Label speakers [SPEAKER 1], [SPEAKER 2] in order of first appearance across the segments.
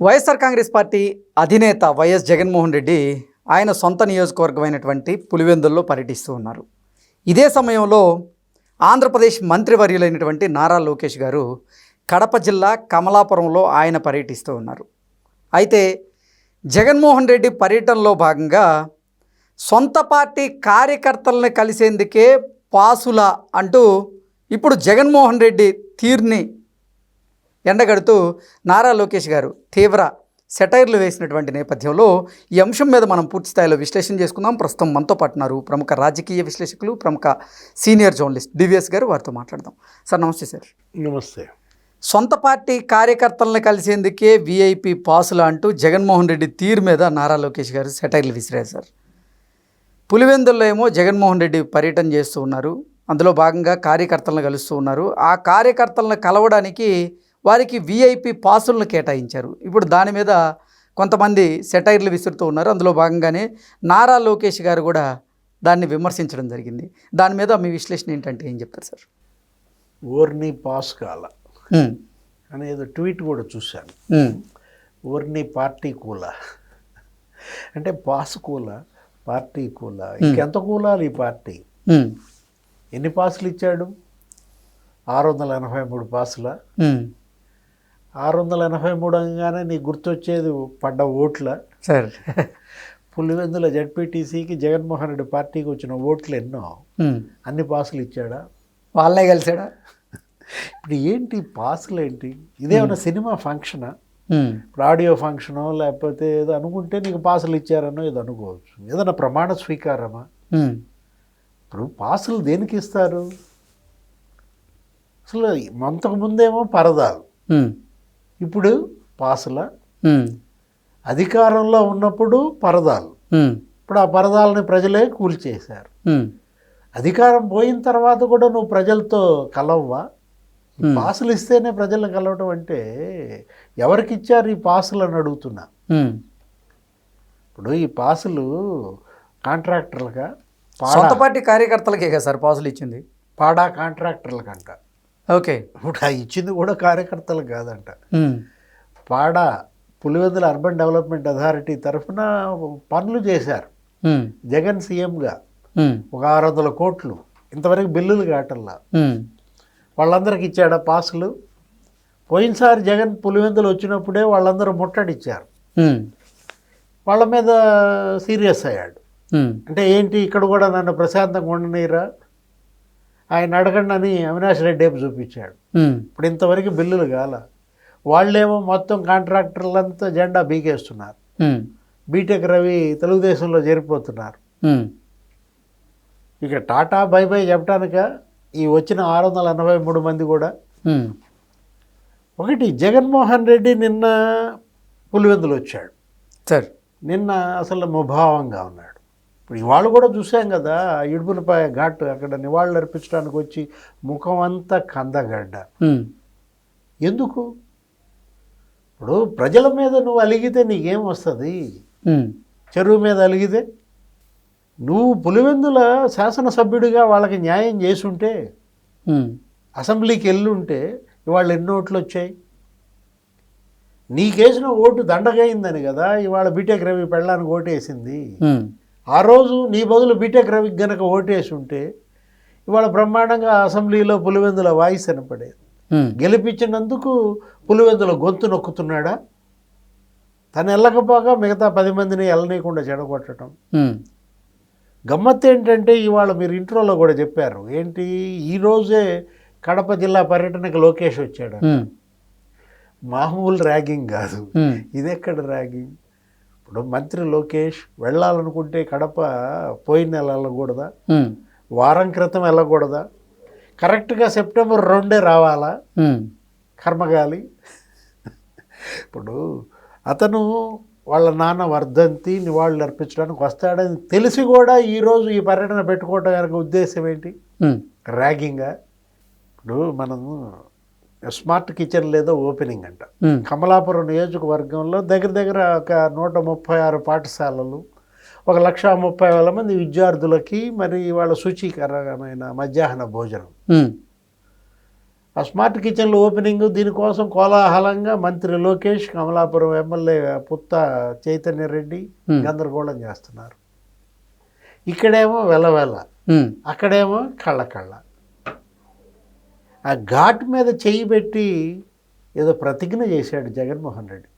[SPEAKER 1] YSR Congress party అధినేత YS Jaganmohan Reddy ఆయన సొంత నియోజకవర్గమైనటువంటి పులివెందుల్లో పర్యటిస్తూ ఉన్నారు. ఇదే సమయంలో ఆంధ్రప్రదేశ్ మంత్రివర్యులైనటువంటి నారా లోకేష్ గారు కడప జిల్లా కమలాపురంలో ఆయన పర్యటిస్తూ ఉన్నారు. అయితే జగన్మోహన్ రెడ్డి పర్యటనలో భాగంగా సొంత పార్టీ కార్యకర్తలను కలిసేందుకే పాసుల అంటూ ఇప్పుడు జగన్మోహన్ రెడ్డి తీరుని ఎండగడుతూ నారా లోకేష్ గారు తీవ్ర సెటైర్లు వేసినటువంటి నేపథ్యంలో ఈ అంశం మీద మనం పూర్తి స్థాయిలో విశ్లేషణ చేసుకుందాం. ప్రస్తుతం మనతో పాటు ఉన్నారు ప్రముఖ రాజకీయ విశ్లేషకులు ప్రముఖ సీనియర్ జర్నలిస్ట్ డివిఎస్ గారు. వారితో మాట్లాడదాం. సార్ నమస్తే సార్.
[SPEAKER 2] నమస్తే.
[SPEAKER 1] సొంత పార్టీ కార్యకర్తలను కలిసేందుకే విఐపి పాసులు అంటూ జగన్మోహన్ రెడ్డి తీరు మీద నారా లోకేష్ గారు సెటైర్లు విసిరారు సార్. పులివెందుల్లో ఏమో జగన్మోహన్ రెడ్డి పర్యటన చేస్తూ ఉన్నారు. అందులో భాగంగా కార్యకర్తలను కలుస్తూ ఉన్నారు. ఆ కార్యకర్తలను కలవడానికి వారికి విఐపి పాసులను కేటాయించారు. ఇప్పుడు దాని మీద కొంతమంది సెటైర్లు విసురుతూ ఉన్నారు. అందులో భాగంగానే నారా లోకేష్ గారు కూడా దాన్ని విమర్శించడం జరిగింది. దాని మీద మీ విశ్లేషణ ఏంటంటే ఏం చెప్తారు సార్?
[SPEAKER 2] ఓర్ని పాస్ కాల. అనేది ట్వీట్ కూడా చూశాను. ఓర్ని పార్టీ కూల. అంటే పాస్ కూల పార్టీ కూల. ఇంకెంత కూలాలి ఈ పార్టీ? ఎన్ని పాసులు ఇచ్చాడు? ఆరు వందల ఎనభై మూడు పాసుల. ఆరు వందల ఎనభై మూడు అనగానే నీకు గుర్తొచ్చేది పడ్డ ఓట్ల.
[SPEAKER 1] సార్.
[SPEAKER 2] పులివెందుల జడ్పీటీసీకి జగన్మోహన్ రెడ్డి పార్టీకి వచ్చిన ఓట్లు ఎన్నో. అన్ని పాసులు ఇచ్చాడా?
[SPEAKER 1] వాళ్ళనే కలిసాడా
[SPEAKER 2] ఇప్పుడు ఏంటి పాసులు ఏంటి? ఇదేమన్నా సినిమా ఫంక్షనా? ఇప్పుడు ఆడియో ఫంక్షనో లేకపోతే ఏదో అనుకుంటే నీకు పాసులు ఇచ్చారనో ఏదో అనుకోవచ్చు. ఏదైనా ప్రమాణ స్వీకారమా? ఇప్పుడు పాసులు దేనికి ఇస్తారు? అసలు అంతకు ముందేమో పరదాలు. ఇప్పుడు పాసుల. అధికారంలో ఉన్నప్పుడు పరదాలు. ఇప్పుడు ఆ పరదాలని ప్రజలే కూల్చేశారు. అధికారం పోయిన తర్వాత కూడా నువ్వు ప్రజలతో కలవ్వా. పాసులు ఇస్తేనే ప్రజలను కలవటం అంటే ఎవరికి ఇచ్చారు ఈ పాసులు అని అడుగుతున్నా. ఇప్పుడు ఈ పాసులు కాంట్రాక్టర్లుగా
[SPEAKER 1] సొంత
[SPEAKER 2] పాడా?
[SPEAKER 1] పార్టీ కార్యకర్తలకే కదా సార్ పాసులు ఇచ్చింది?
[SPEAKER 2] పాడా కాంట్రాక్టర్లకంట.
[SPEAKER 1] ఓకే.
[SPEAKER 2] ఇప్పుడు ఆ ఇచ్చింది కూడా కార్యకర్తలు కాదంట. పాడా పులివెందుల అర్బన్ డెవలప్మెంట్ అథారిటీ తరఫున పనులు చేశారు. జగన్ సీఎంగా ఒక ఆరు వందల కోట్లు ఇంతవరకు బిల్లులు కాటల్లా
[SPEAKER 1] ఉమ్,
[SPEAKER 2] వాళ్ళందరికి ఇచ్చాడా పాసులు. పోయినసారి జగన్ పులివెందులు వచ్చినప్పుడే వాళ్ళందరూ ముట్టడిచ్చారు. వాళ్ళ మీద సీరియస్ అయ్యాడు. అంటే ఏంటి ఇక్కడ కూడా నన్ను ప్రశాంతంగా ఉండనీరా ఆయన అడగండి అని అవినాష్ రెడ్డి వైపు చూపించాడు. ఇప్పుడు ఇంతవరకు బిల్లులు కాల. వాళ్ళేమో మొత్తం కాంట్రాక్టర్లంతా జెండా బీకేస్తున్నారు. బీటెక్ రవి తెలుగుదేశంలో చేరిపోతున్నారు. ఇక టాటా బై బై చెప్పడానిక ఈ వచ్చిన ఆరు వందల ఎనభై మూడు మంది కూడా. ఒకటి జగన్మోహన్ రెడ్డి నిన్న పులివెందులు వచ్చాడు
[SPEAKER 1] సార్.
[SPEAKER 2] నిన్న అసలు ముభావంగా ఉన్నాడు. ఇప్పుడు ఇవాళ కూడా చూసాం కదా ఇడుపులపాయ ఘాట్ అక్కడ నివాళులు అర్పించడానికి వచ్చి ముఖం అంతా కందగడ్డ ఎందుకు? ఇప్పుడు ప్రజల మీద నువ్వు అలిగితే నీకేం వస్తుంది? చెరువు మీద అలిగితే? నువ్వు పులివెందుల శాసనసభ్యుడిగా వాళ్ళకి న్యాయం చేసుంటే అసెంబ్లీకి వెళ్ళుంటే ఇవాళ ఎన్ని ఓట్లు వచ్చాయి నీకేసిన ఓటు దండగైందని కదా ఇవాళ బీటెక్ రవి పెళ్ళానికి ఓటేసింది. ఆ రోజు నీ బదులు బీటెక్ రవికి గనక ఓటేసి ఉంటే ఇవాళ బ్రహ్మాండంగా అసెంబ్లీలో పులివెందుల వాయిస్ వినపడేది. గెలిపించినందుకు పులివెందుల గొంతు నొక్కుతున్నాడా? తను వెళ్ళకపోగా మిగతా పది మందిని వెళ్ళనీయకుండా చెడగొట్టడం.
[SPEAKER 1] ఉమ్,
[SPEAKER 2] గమ్మత్తు ఏంటంటే ఇవాళ మీరు ఇంట్రోలో కూడా చెప్పారు. ఏంటి? ఈ రోజే కడప జిల్లా పర్యటనకు లోకేష్ వచ్చాడు మామూలు ర్యాగింగ్ కాదు.
[SPEAKER 1] ఉమ్,
[SPEAKER 2] ఇది ఎక్కడ ర్యాగింగ్? ఇప్పుడు మంత్రి లోకేష్ వెళ్ళాలనుకుంటే కడప పోయిన నెల వెళ్ళకూడదా? వారం క్రితం వెళ్ళకూడదా? కరెక్ట్గా సెప్టెంబర్ రెండే రావాలా? కర్మగాలి. ఇప్పుడు అతను వాళ్ళ నాన్న వర్ధంతి నివాళులు అర్పించడానికి వస్తాడని తెలిసి కూడా ఈరోజు ఈ పర్యటన పెట్టుకోవటం కనుక ఉద్దేశం ఏంటి? ర్యాగింగా. ఇప్పుడు మనము స్మార్ట్ కిచెన్ లేదా ఓపెనింగ్ అంట. కమలాపురం నియోజకవర్గంలో దగ్గర దగ్గర ఒక నూట ముప్పై ఆరు పాఠశాలలు ఒక లక్ష ముప్పై వేల మంది విద్యార్థులకి మరి వాళ్ళ శుచీకరమైన మధ్యాహ్న భోజనం. ఆ స్మార్ట్ కిచెన్ల ఓపెనింగ్ దీనికోసం కోలాహలంగా మంత్రి లోకేష్ కమలాపురం ఎమ్మెల్యే పుత్త చైతన్య రెడ్డి. గందరగోళం చేస్తున్నారు. ఇక్కడేమో వెలవెల అక్కడేమో కళ్ళ కళ్ళ ఆ ఘాట్ మీద చెయ్యి పెట్టి ఏదో ప్రతిజ్ఞ చేశాడు జగన్మోహన్ రెడ్డి.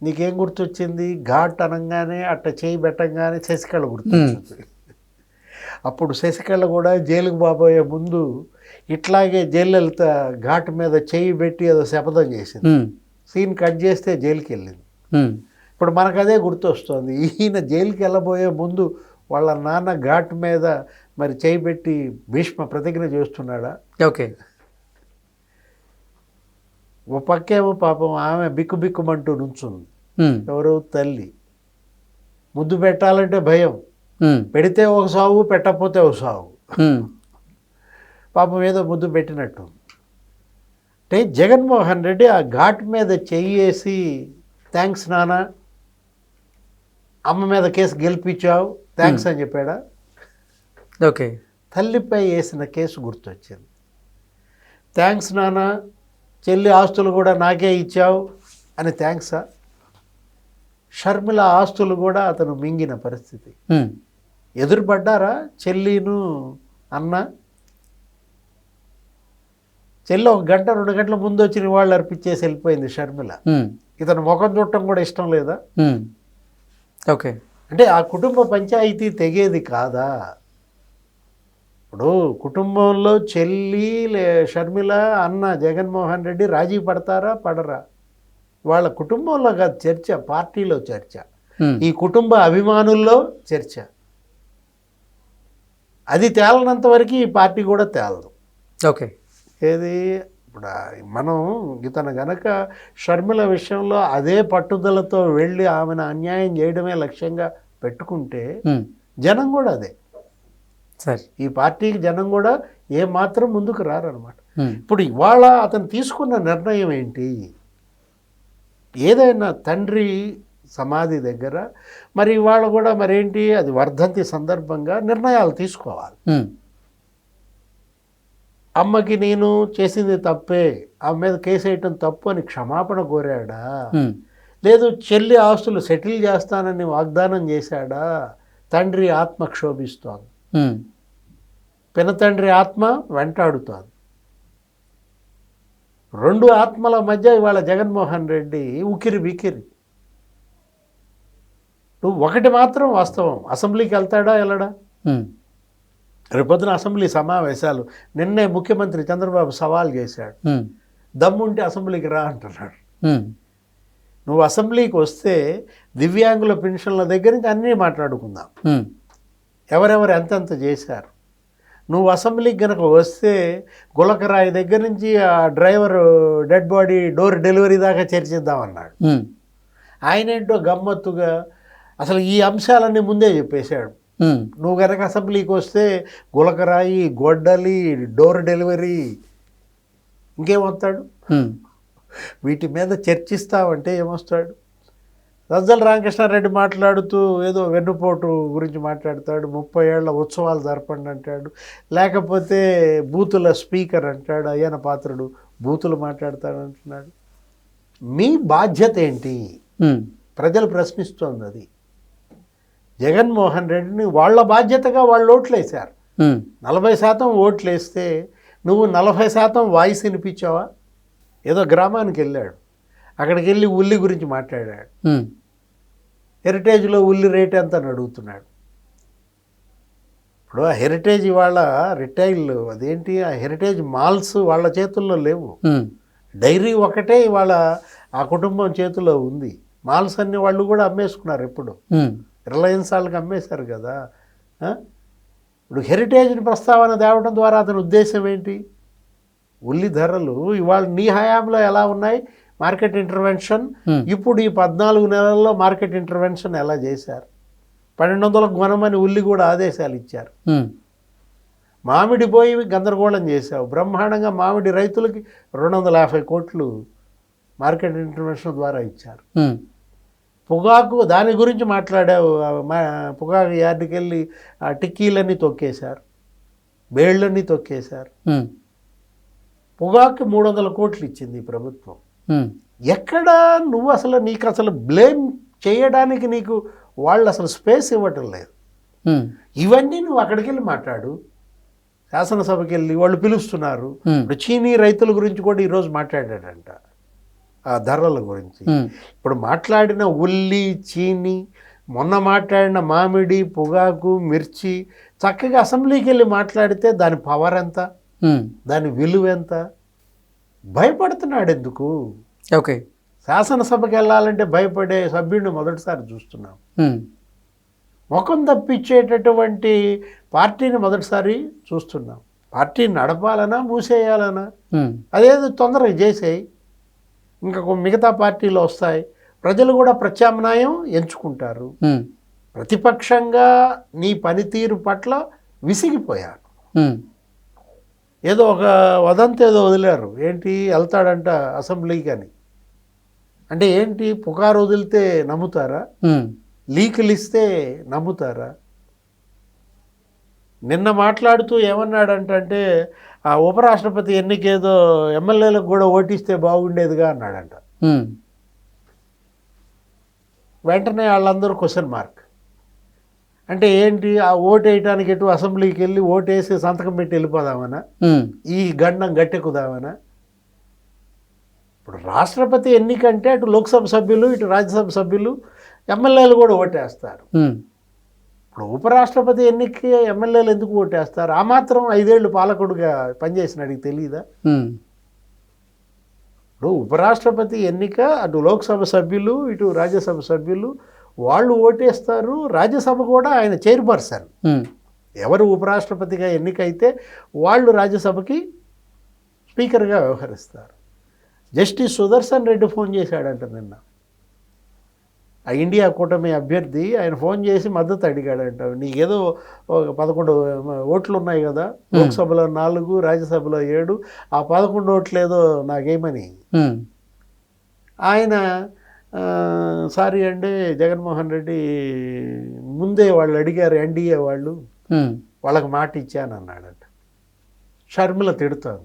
[SPEAKER 2] నీకేం గుర్తొచ్చింది? ఘాట్ అనగానే అట్ట చేయి పెట్టంగానే శశికళ గుర్తొచ్చింది. అప్పుడు శశికళ కూడా జైలుకు బాబోయే ముందు ఇట్లాగే జయలలిత ఘాట్ మీద చేయి పెట్టి ఏదో శపథం చేసింది. సీన్ కట్ చేస్తే జైలుకి వెళ్ళింది ఇప్పుడు మనకు అదే గుర్తొస్తుంది. ఈయన జైలుకి వెళ్ళబోయే ముందు వాళ్ళ నాన్న ఘాట్ మీద మరి చేయి పెట్టి భీష్మ ప్రతిజ్ఞ చేస్తున్నాడా?
[SPEAKER 1] ఓకే.
[SPEAKER 2] ఓ పక్కేమో పాపం ఆమె బిక్కు బిక్కుమంటూ నుంచుంది. ఎవరు తల్లి. ముద్దు పెట్టాలంటే భయం. పెడితే ఒక సాగు పెట్టకపోతే ఒక సాగు
[SPEAKER 1] ఉమ్,
[SPEAKER 2] పాపం ఏదో ముద్దు పెట్టినట్టు. అంటే జగన్మోహన్ రెడ్డి ఆ ఘాట్ మీద చెయ్యేసి థ్యాంక్స్ నాన్న అమ్మ మీద కేసు గెలిపించావు థ్యాంక్స్ అని చెప్పాడా?
[SPEAKER 1] ఓకే.
[SPEAKER 2] తల్లిపై వేసిన కేసు గుర్తొచ్చింది. థ్యాంక్స్ నాన్న చెల్లి ఆస్తులు కూడా నాకే ఇచ్చావు అని థ్యాంక్సా షర్మిల ఆస్తులు కూడా అతను మింగిన పరిస్థితి.
[SPEAKER 1] ఉమ్,
[SPEAKER 2] ఎదురుపడ్డారా చెల్లిను అన్న? చెల్లి ఒక గంట రెండు గంటల ముందు వచ్చి నివాళులు అర్పించేసి వెళ్ళిపోయింది షర్మిల.
[SPEAKER 1] ఉమ్,
[SPEAKER 2] ఇతను ముఖం చూడటం కూడా ఇష్టం లేదా?
[SPEAKER 1] ఓకే.
[SPEAKER 2] అంటే ఆ కుటుంబ పంచాయతీ తెగేది కాదా? ఇప్పుడు కుటుంబంలో చెల్లి లే షర్మిల అన్న జగన్మోహన్ రెడ్డి రాజీ పడతారా పడరా? వాళ్ళ కుటుంబంలో కాదు చర్చ పార్టీలో చర్చ. ఈ కుటుంబ అభిమానుల్లో చర్చ. అది తేలనంత వరకు ఈ పార్టీ కూడా తేలదు.
[SPEAKER 1] ఓకే.
[SPEAKER 2] ఏది? ఇప్పుడు మనం ఇతను గనక షర్మిల విషయంలో అదే పట్టుదలతో వెళ్ళి ఆమెను అన్యాయం చేయడమే లక్ష్యంగా పెట్టుకుంటే జనం కూడా అదే.
[SPEAKER 1] సరే.
[SPEAKER 2] ఈ పార్టీకి జనం కూడా ఏమాత్రం ముందుకు రారనమాట. ఇప్పుడు ఇవాళ అతను తీసుకున్న నిర్ణయం ఏంటి? ఏదైనా తండ్రి సమాధి దగ్గర మరి ఇవాళ కూడా మరేంటి? అది వర్ధంతి సందర్భంగా నిర్ణయాలు తీసుకోవాలి. అమ్మకి నేను చేసింది తప్పే ఆమె మీద కేసు వేయటం తప్పు అని క్షమాపణ కోరాడా? లేదు చెల్లి ఆస్తులు సెటిల్ చేస్తానని వాగ్దానం చేశాడా? తండ్రి ఆత్మ క్షోభిస్తోంది. పినతండ్రి ఆత్మ వెంటాడుతోంది. రెండు ఆత్మల మధ్య ఇవాళ జగన్మోహన్ రెడ్డి ఉకిరి బికిరి. నువ్వు ఒకటి మాత్రం వాస్తవం. అసెంబ్లీకి వెళ్తాడా వెళ్ళడా? రేపొద్దున అసెంబ్లీ సమావేశాలు. నిన్నే ముఖ్యమంత్రి చంద్రబాబు సవాల్ చేశాడు. దమ్ముంటే అసెంబ్లీకి రా అంటున్నాడు. నువ్వు అసెంబ్లీకి వస్తే దివ్యాంగుల పెన్షన్ల దగ్గర నుంచి అన్నీ మాట్లాడుకుందాం. ఎవరెవరు ఎంతెంత చేశారు? నువ్వు అసెంబ్లీకి గనక వస్తే గులకరాయి దగ్గర నుంచి ఆ driver dead body door delivery దాకా చర్చిద్దామన్నాడు ఆయన ఏంటో గమ్మత్తుగా అసలు ఈ అంశాలన్నీ ముందే చెప్పేశాడు. నువ్వు గనక అసెంబ్లీకి వస్తే గులకరాయి గొడ్డలి డోర్ డెలివరీ ఇంకేమొస్తాడు? వీటి మీద చర్చిస్తావంటే ఏమొస్తాడు? రజ్జల రామకృష్ణారెడ్డి మాట్లాడుతూ ఏదో వెన్నుపోటు గురించి మాట్లాడతాడు ముప్పై ఏళ్ళ ఉత్సవాలు జరపండి అంటాడు లేకపోతే బూతుల స్పీకర్ అంటాడు అయ్యన పాత్రుడు బూతులు మాట్లాడతాడు అంటున్నాడు. మీ బాధ్యత ఏంటి? ప్రజలు ప్రశ్నిస్తోంది అది. జగన్మోహన్ రెడ్డిని వాళ్ళ బాధ్యతగా వాళ్ళు ఓట్లేశారు.
[SPEAKER 1] ఉమ్,
[SPEAKER 2] నలభై శాతం ఓట్లు వేస్తే నువ్వు నలభై శాతం వాయిస్ వినిపించావా? ఏదో గ్రామానికి వెళ్ళాడు. అక్కడికి వెళ్ళి ఉల్లి గురించి మాట్లాడాడు. హెరిటేజ్లో ఉల్లి రేట్ ఎంత అని అడుగుతున్నాడు. ఇప్పుడు ఆ హెరిటేజ్ ఇవాళ రిటైల్ అదేంటి? ఆ హెరిటేజ్ మాల్స్ వాళ్ళ చేతుల్లో లేవు. డైరీ ఒకటే ఇవాళ ఆ కుటుంబం చేతిలో ఉంది. మాల్స్ అన్ని వాళ్ళు కూడా అమ్మేసుకున్నారు ఇప్పుడు
[SPEAKER 1] ఉమ్,
[SPEAKER 2] రిలయన్స్ వాళ్ళకి అమ్మేశారు కదా? ఇప్పుడు హెరిటేజ్ని ప్రస్తావన తేవడం ద్వారా అతని ఉద్దేశం ఏంటి? ఉల్లి ధరలు ఇవాళ నీ హయాంలో ఎలా ఉన్నాయి? Market intervention. ఇప్పుడు ఈ పద్నాలుగు నెలల్లో మార్కెట్ ఇంటర్వెన్షన్ ఎలా చేశారు? పన్నెండు వందలకు కొనమని ఉల్లి కూడా ఆదేశాలు ఇచ్చారు. మామిడి పోయి గందరగోళం చేశావు. బ్రహ్మాండంగా మామిడి రైతులకి రెండు వందల యాభై కోట్లు మార్కెట్ ఇంటర్వెన్షన్ ద్వారా ఇచ్చారు. పొగాకు దాని గురించి మాట్లాడావు పొగాకు యార్డుకి వెళ్ళి ఆ టిక్కీలన్నీ తొక్కేశారు బేళ్ళన్నీ తొక్కేశారు. పొగాకు మూడు వందల కోట్లు ఇచ్చింది ఈ ప్రభుత్వం. ఎక్కడ నువ్వు అసలు నీకు అసలు బ్లేమ్ చేయడానికి నీకు వాళ్ళు అసలు స్పేస్ ఇవ్వటం లేదు. ఇవన్నీ నువ్వు అక్కడికి వెళ్ళి మాట్లాడు. శాసనసభకి వెళ్ళి వాళ్ళు పిలుస్తున్నారు ఇప్పుడు చీనీ రైతుల గురించి కూడా ఈరోజు మాట్లాడాడంట. ధరల గురించి. ఇప్పుడు మాట్లాడిన ఉల్లి చీని మొన్న మాట్లాడిన మామిడి పొగాకు మిర్చి చక్కగా అసెంబ్లీకి వెళ్ళి మాట్లాడితే దాని పవర్ ఎంత? దాని విలువ ఎంత? భయపడుతున్నాడు ఎందుకు
[SPEAKER 1] ఓకే.
[SPEAKER 2] శాసనసభకి వెళ్ళాలంటే భయపడే సభ్యుడిని మొదటిసారి చూస్తున్నాం. ముఖం తప్పించేటటువంటి పార్టీని మొదటిసారి చూస్తున్నాం. పార్టీని నడపాలనా మూసేయాలనా? అదేదో తొందరగా చేసేయి. ఇంకా మిగతా పార్టీలు వస్తాయి. ప్రజలు కూడా ప్రత్యామ్నాయం ఎంచుకుంటారు. ప్రతిపక్షంగా నీ పనితీరు పట్ల విసిగిపోయారు. ఏదో ఒక వదంతి ఏదో వదిలారు. ఏంటి? వెళ్తాడంట అసెంబ్లీకి అని అంటే ఏంటి? పుకారు వదిలితే నమ్ముతారా? లీకులు ఇస్తే నమ్ముతారా? నిన్న మాట్లాడుతూ ఏమన్నాడంటే ఆ ఉపరాష్ట్రపతి ఎన్నికేదో ఎమ్మెల్యేలకు కూడా ఓటిస్తే బాగుండేదిగా అన్నాడంట. వెంటనే వాళ్ళందరూ క్వశ్చన్ మార్క్. అంటే ఏంటి? ఆ ఓటు వేయటానికి ఎటు అసెంబ్లీకి వెళ్ళి ఓటు వేసి సంతకం పెట్టి వెళ్ళిపోదామనా? ఈ గండం గట్టెక్కుదామనా? ఇప్పుడు రాష్ట్రపతి ఎన్నికంటే అటు లోక్సభ సభ్యులు ఇటు రాజ్యసభ సభ్యులు ఎమ్మెల్యేలు కూడా ఓటేస్తారు. ఇప్పుడు ఉపరాష్ట్రపతి ఎన్నికకి ఎమ్మెల్యేలు ఎందుకు ఓటేస్తారు? ఆ మాత్రం ఐదేళ్ళు పాలకుడుగా పనిచేసినాడికి తెలియదా ఇప్పుడు ఉపరాష్ట్రపతి ఎన్నిక అటు లోక్సభ సభ్యులు ఇటు రాజ్యసభ సభ్యులు వాళ్ళు ఓటేస్తారు. రాజ్యసభ కూడా ఆయన చైర్పర్సన్. ఎవరు ఉపరాష్ట్రపతిగా ఎన్నికైతే వాళ్ళు రాజ్యసభకి స్పీకర్గా వ్యవహరిస్తారు. జస్టిస్ సుదర్శన్ రెడ్డి ఫోన్ చేశాడంట నిన్న. ఇండియా కూటమి అభ్యర్థి ఆయన ఫోన్ చేసి మద్దతు అడిగాడంట. నీకేదో ఒక పదకొండు ఓట్లు ఉన్నాయి కదా లోక్సభలో నాలుగు రాజ్యసభలో ఏడు ఆ పదకొండు ఓట్లు ఏదో నాకేమని? ఆయన ఆ, సారీ అండి జగన్మోహన్ రెడ్డి ముందే వాళ్ళు అడిగారు ఎన్డీఏ వాళ్ళు వాళ్ళకి మాట ఇచ్చానన్నాడట. షర్మిల తిడతాను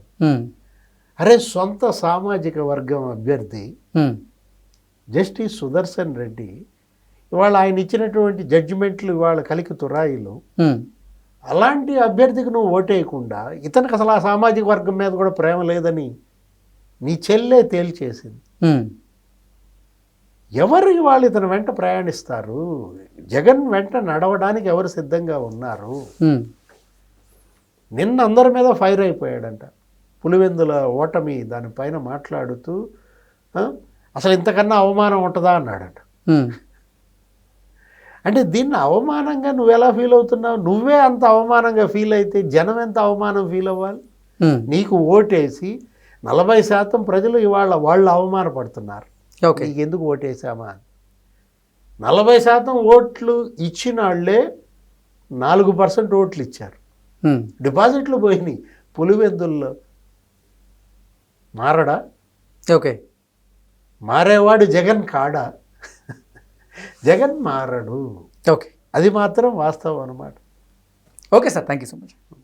[SPEAKER 2] అరే సొంత సామాజిక వర్గం అభ్యర్థి జస్టిస్ సుదర్శన్ రెడ్డి ఇవాళ ఆయన ఇచ్చినటువంటి జడ్జిమెంట్లు ఇవాళ కలికి తురాయిలు. అలాంటి అభ్యర్థికి నువ్వు ఓటేయకుండా ఇతనికి అసలు ఆ సామాజిక వర్గం మీద కూడా ప్రేమ లేదని నీ చెల్లే తేల్చేసింది. ఎవరు వాళ్ళు ఇతని వెంట ప్రయాణిస్తారు? జగన్ వెంట నడవడానికి ఎవరు సిద్ధంగా ఉన్నారు? నిన్న అందరి మీద ఫైర్ అయిపోయాడంట. పులివెందుల ఓటమి దానిపైన మాట్లాడుతూ అసలు ఇంతకన్నా అవమానం ఉంటుందా అన్నాడట. అంటే దీన్ని అవమానంగా నువ్వు ఎలా ఫీల్ అవుతున్నావు? నువ్వే అంత అవమానంగా ఫీల్ అయితే జనం ఎంత అవమానం ఫీల్ అవ్వాలి? నీకు ఓటేసి నలభై శాతం ప్రజలు ఇవాళ వాళ్ళు అవమానపడుతున్నారు.
[SPEAKER 1] ఓకే.
[SPEAKER 2] నీకు ఎందుకు ఓటేసామా అని. నలభై శాతం ఓట్లు ఇచ్చిన వాళ్ళే నాలుగు పర్సెంట్ ఓట్లు ఇచ్చారు. డిపాజిట్లు పోయినాయి. పులివెందుల్లో మారడా?
[SPEAKER 1] ఓకే.
[SPEAKER 2] మారేవాడు జగన్ కాడా. జగన్ మారడు.
[SPEAKER 1] ఓకే.
[SPEAKER 2] అది మాత్రం వాస్తవం అన్నమాట.
[SPEAKER 1] Okay sir thank you so much.